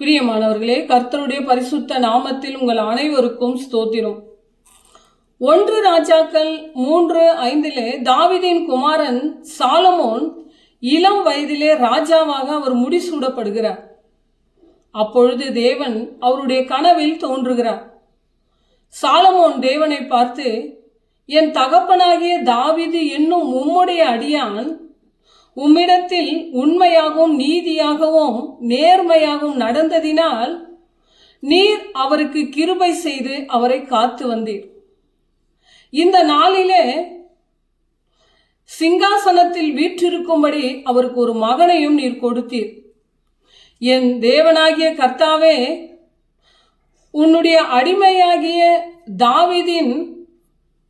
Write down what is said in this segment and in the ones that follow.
பிரியமானவர்களே கர்த்தருடைய பரிசுத்த நாமத்தில் உங்கள் அனைவருக்கும் ஸ்தோத்திரம். ஒன்று ராஜாக்கள் மூன்று ஐந்திலே தாவிதின் குமாரன் சாலமோன் இளம் வயதிலே ராஜாவாக அவர் முடிசூடப்படுகிறார் அப்பொழுது தேவன் அவருடைய கனவில் தோன்றுகிறார். சாலமோன் தேவனை பார்த்து என் தகப்பனாகிய தாவிது என்னும் உம்முடைய அடியான் உம்மிடத்தில் உண்மையாகவும் நீதியாகவும் நேர்மையாகவும் நடந்ததினால் நீர் அவருக்கு கிருபை செய்து அவரை காத்து வந்தீர். இந்த நாளிலே சிங்காசனத்தில் வீற்றிருக்கும்படி அவருக்கு ஒரு மகனையும் நீர் கொடுத்தீர். என் தேவனாகிய கர்த்தாவே உன்னுடைய அடிமையாகிய தாவிதின்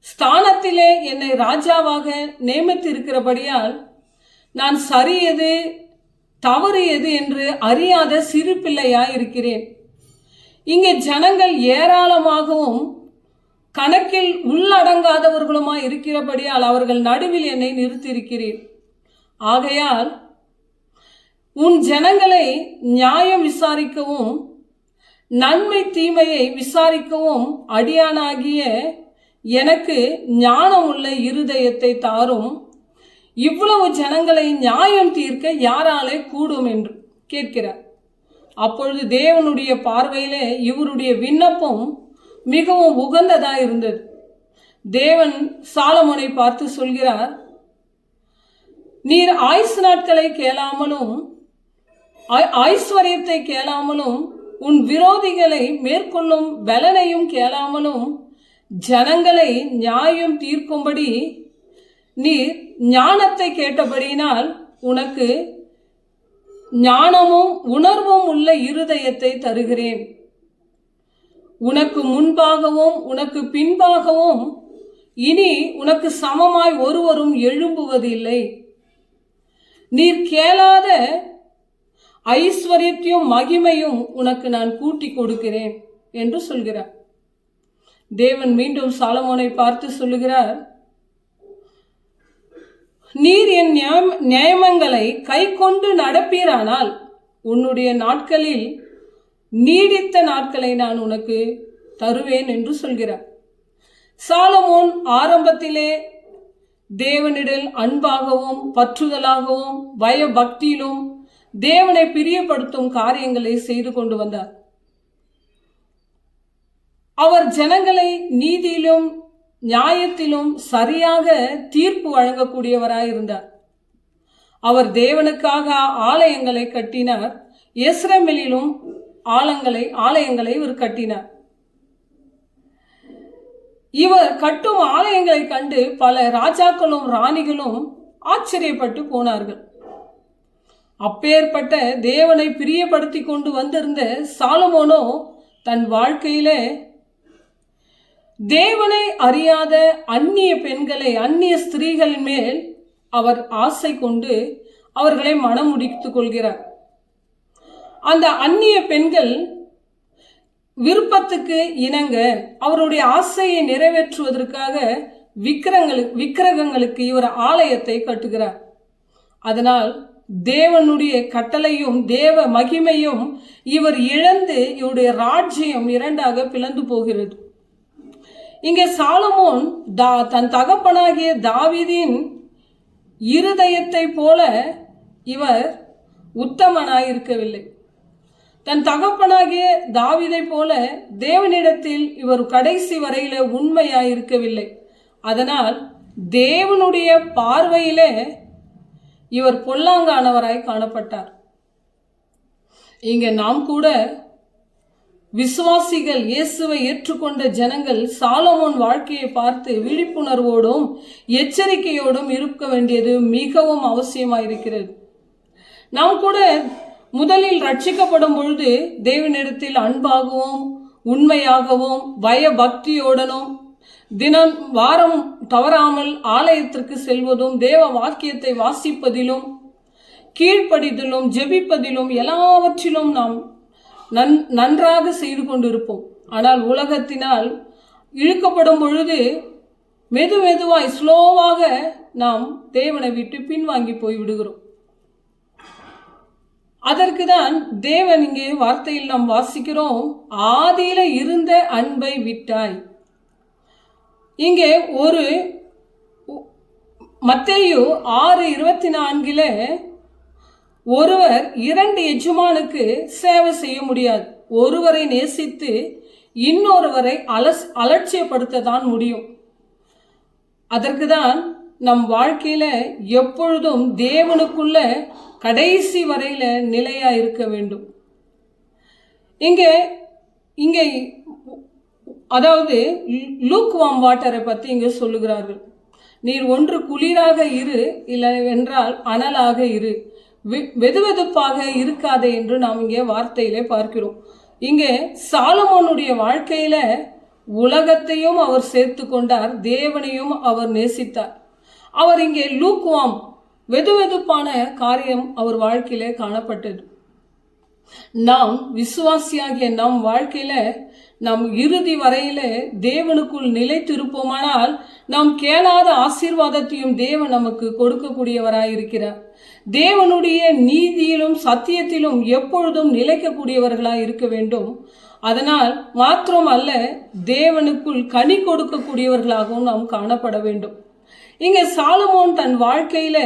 ஸ்தானத்திலே என்னை ராஜாவாக நியமித்திருக்கிறபடியால் நான் சரி எது தவறு எது என்று அறியாத சிறு பிள்ளையாய் இருக்கிறேன் இங்கே ஜனங்கள் ஏராளமாகவும் கணக்கில் உள்ளடங்காதவர்களுமாய் இருக்கிறபடியால் அவர்கள் நடுவில் என்னை நிறுத்தியிருக்கிறேன். ஆகையால் உன் ஜனங்களை நியாயம் விசாரிக்கவும் நன்மை தீமையை விசாரிக்கவும் அடியானாகிய எனக்கு ஞானமுள்ள இருதயத்தை தாரும். இவ்வளவு ஜனங்களை நியாயம் தீர்க்க யாராலே கூடும் என்று கேட்கிறார். அப்பொழுது தேவனுடைய பார்வையிலே இவருடைய விண்ணப்பம் மிகவும் உகந்ததாக இருந்தது. தேவன் சாலமோனை பார்த்து சொல்கிறார் நீர் ஆயுஸ் நாட்களை கேளாமலும் ஐஸ்வர்யத்தை கேளாமலும் உன் விரோதிகளை மேற்கொள்ளும் பலனையும் கேளாமலும் ஜனங்களை நியாயம் தீர்க்கும்படி நீர் ஞானத்தை கேட்டபடியினால் உனக்கு ஞானமும் உணர்வும் உள்ள இருதயத்தை தருகிறேன். உனக்கு முன்பாகவும் உனக்கு பின்பாகவும் இனி உனக்கு சமமாய் ஒருவரும் எழும்புவதில்லை. நீர் கேளாத ஐஸ்வர்யத்தையும் மகிமையும் உனக்கு நான் கூட்டி கொடுக்கிறேன் என்று சொல்கிறார். தேவன் மீண்டும் சாலமோனை பார்த்து சொல்லுகிறார் நீர் என் நியமங்களை கை கொண்டு நடப்பீரானால் உன்னுடைய நாட்களில் நீடித்த நாட்களை நான் உனக்கு தருவேன் என்று சொல்கிறார். சாலமோன் ஆரம்பத்திலே தேவனிடல் அன்பாகவும் பற்றுதலாகவும் பயபக்தியிலும் தேவனை பிரியப்படுத்தும் காரியங்களை செய்து கொண்டு வந்தார். அவர் ஜனங்களை நீதியிலும் நியாயத்திலும் சரியாக தீர்ப்பு வழங்கக்கூடியவராயிருந்தார். அவர் தேவனுக்காக ஆலயங்களை கட்டினார். எஸ்ரமிலும் ஆலங்களை ஆலயங்களை இவர் கட்டினார். இவர் கட்டும் ஆலயங்களை கண்டு பல ராஜாக்களும் ராணிகளும் ஆச்சரியப்பட்டு போனார்கள். அப்பேற்பட்ட தேவனை பிரியப்படுத்தி கொண்டு வந்திருந்த சாலமோனோ தன் வாழ்க்கையிலே தேவனை அறியாத அந்நிய பெண்களை அந்நிய ஸ்திரீகள் மேல் அவர் ஆசை கொண்டு அவர்களை மனம் முடித்துக் கொள்கிறார். அந்த அந்நிய பெண்கள் விருப்பத்துக்கு இணங்க அவருடைய ஆசையை நிறைவேற்றுவதற்காக விக்கிரங்களுக்கு விக்கிரகங்களுக்கு இவர் ஆலயத்தை கட்டுகிறார். அதனால் தேவனுடைய கட்டளையும் தேவ மகிமையும் இவர் இழந்து இவருடைய ராஜ்யம் இரண்டாக பிளந்து போகிறது. இங்கே சாலமோன் தா தன் தகப்பனாகிய தாவிதின் இருதயத்தை போல இவர் உத்தமனாயிருக்கவில்லை. தன் தகப்பனாகிய தாவிதை போல தேவனிடத்தில் இவர் கடைசி வரையில உண்மையாயிருக்கவில்லை. அதனால் தேவனுடைய பார்வையிலே இவர் பொல்லாங்கானவராய் காணப்பட்டார். இங்க நாம் கூட விசுவாசிகள் இயேசுவை ஏற்றுக்கொண்ட ஜனங்கள் சாலமோன் வாழ்க்கையை பார்த்து விழிப்புணர்வோடும் எச்சரிக்கையோடும் இருக்க வேண்டியது மிகவும் அவசியமாயிருக்கிறது. நாம் கூட முதலில் ரட்சிக்கப்படும் பொழுது தேவனிடத்தில் அன்பாகவும் உண்மையாகவும் பயபக்தியோடனும் தினம் வாரம் தவறாமல் ஆலயத்திற்கு செல்வதும் தேவ வாக்கியத்தை வாசிப்பதிலும் கீழ்ப்படிதலும் ஜெபிப்பதிலும் எல்லாவற்றிலும் நாம் நன் நன்றாக செய்து கொண்டிருப்போம். ஆனால் உலகத்தினால் இழுக்கப்படும் பொழுது மெது மெதுவாய் ஸ்லோவாக நாம் தேவனை விட்டு பின்வாங்கி போய் விடுகிறோம். அதற்கு தான் தேவன் இங்கே வார்த்தையில் நாம் வாசிக்கிறோம் ஆதியில இருந்த அன்பை விட்டாய். இங்கே ஒரு மத்தேயு ஆறு இருபத்தி நான்கில ஒருவர் இரண்டு எஜமானுக்கு சேவை செய்ய முடியாது. ஒருவரை நேசித்து இன்னொருவரை அலஸ் அலட்சியப்படுத்த தான் முடியும். அதற்கு தான் நம் வாழ்க்கையில் எப்பொழுதும் தேவனுக்குள்ள கடைசி வரையில் நிலையாக இருக்க வேண்டும். இங்கே இங்கே அதாவது லூக் வாம் வாட்டரை பற்றி இங்கே சொல்லுகிறார்கள். நீர் ஒன்று குளிராக இரு இல்லை என்றால் அனலாக இரு. வெதுவெதுப்பாக இருக்காதே என்று நாம் இங்கே வார்த்தையிலே பார்க்கிறோம். இங்கே சாலமோனுடைய வாழ்க்கையில உலகத்தையும் அவர் சேர்த்து கொண்டார் தேவனையும் அவர் நேசித்தார். அவர் இங்கே லூக்வாம் வெதுவெதுப்பான காரியம் அவர் வாழ்க்கையிலே காணப்பட்டது. நாம் விசுவாசியாகிய நம் வாழ்க்கையில நாம் இறுதி வரையில தேவனுக்குள் நிலைத்திருப்போமானால் நாம் கேளாத ஆசீர்வாதத்தையும் தேவன் நமக்கு கொடுக்கக்கூடியவராயிருக்கிறார். தேவனுடைய நீதியிலும் சத்தியத்திலும் எப்பொழுதும் நிலைக்கக்கூடியவர்களாக இருக்க வேண்டும். அதனால் மாத்திரம் அல்ல தேவனுக்குள் கனி கொடுக்கக்கூடியவர்களாகவும் நாம் காணப்பட வேண்டும். இங்கே சாலமோன் தன் வாழ்க்கையில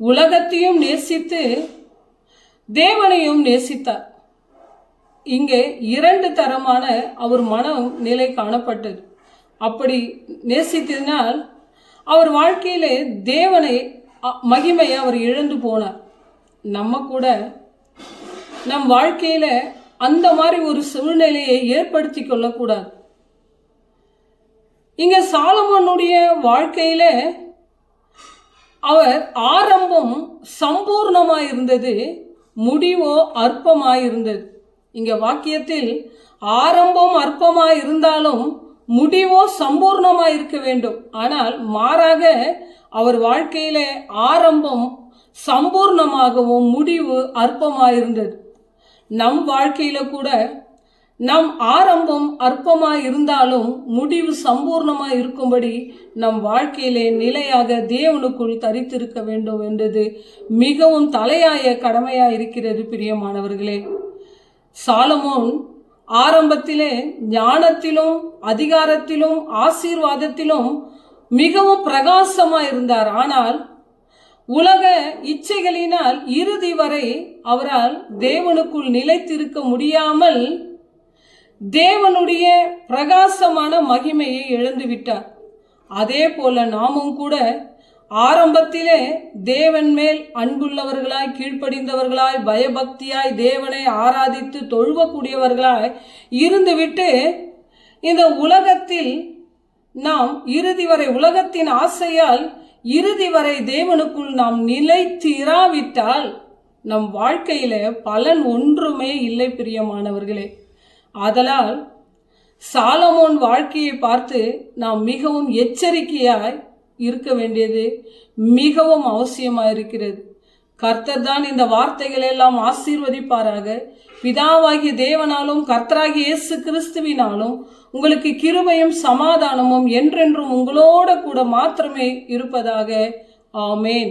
உலகத்தையும் நேசித்து தேவனையும் நேசித்தார். இங்கே இரண்டு தரமான அவர் மனம் நிலை காணப்பட்டது. அப்படி நேசித்ததினால் அவர் வாழ்க்கையிலே தேவனை மகிமையை அவர் இழந்து போனார் நம்ம கூட நம் வாழ்க்கையில அந்த மாதிரி ஒரு சூழ்நிலையை ஏற்படுத்தி கொள்ளக்கூடாது. இங்க சாலமோனுடைய வாழ்க்கையில அவர் ஆரம்பம் சம்பூர்ணமா இருந்தது முடிவோ அற்பமாக இருந்தது இங்க வாக்கியத்தில் ஆரம்பம் அற்பமாக இருந்தாலும் முடிவோ சம்பூர்ணமாய் இருக்க வேண்டும். ஆனால் மாறாக அவர் வாழ்க்கையில ஆரம்பம் சம்பூர்ணமாகவும் முடிவு அற்பமாயிருந்தது. நம் வாழ்க்கையில கூட நம் ஆரம்பம் அற்பமாக இருந்தாலும் முடிவு சம்பூர்ணமாக இருக்கும்படி நம் வாழ்க்கையிலே நிலையாக தேவனுக்குள் தரித்திருக்க வேண்டும் என்றது மிகவும் தலையாய கடமையாக இருக்கிறது பிரியமானவர்களே. சாலமோன் ஆரம்பத்திலே ஞானத்திலும் அதிகாரத்திலும் ஆசீர்வாதத்திலும் மிகவும் பிரகாசமாக இருந்தார். ஆனால் உலக இச்சைகளினால் இறுதி வரை அவரால் தேவனுக்குள் நிலைத்திருக்க முடியாமல் தேவனுடைய பிரகாசமான மகிமையை இழந்துவிட்டார் அதே போல நாமும் கூட ஆரம்பத்திலே தேவன் மேல் அன்புள்ளவர்களாய் கீழ்ப்படிந்தவர்களாய் பயபக்தியாய் தேவனை ஆராதித்து தொழுவக்கூடியவர்களாய் இருந்துவிட்டு இந்த உலகத்தில் நாம் இறுதி வரை உலகத்தின் ஆசையால் இறுதி வரை தேவனுக்குள் நாம் நிலைத்திராவிட்டால் நம் வாழ்க்கையில பலன் ஒன்றுமே இல்லை பிரியமானவர்களே. ஆதலால் சாலமோன் வாழ்க்கையை பார்த்து நாம் மிகவும் எச்சரிக்கையாய் இருக்க வேண்டியது மிகவும் அவசியமாக இருக்கிறது கர்த்தர் தான் இந்த வார்த்தைகளை எல்லாம் ஆசீர்வதிப்பாராக. பிதாவாகிய தேவனாலும் கர்த்தராகிய இயேசு கிறிஸ்துவினாலும் உங்களுக்கு கிருபையும் சமாதானமும் என்றென்றும் உங்களோட கூட மாத்திரமே இருப்பதாக. ஆமேன்.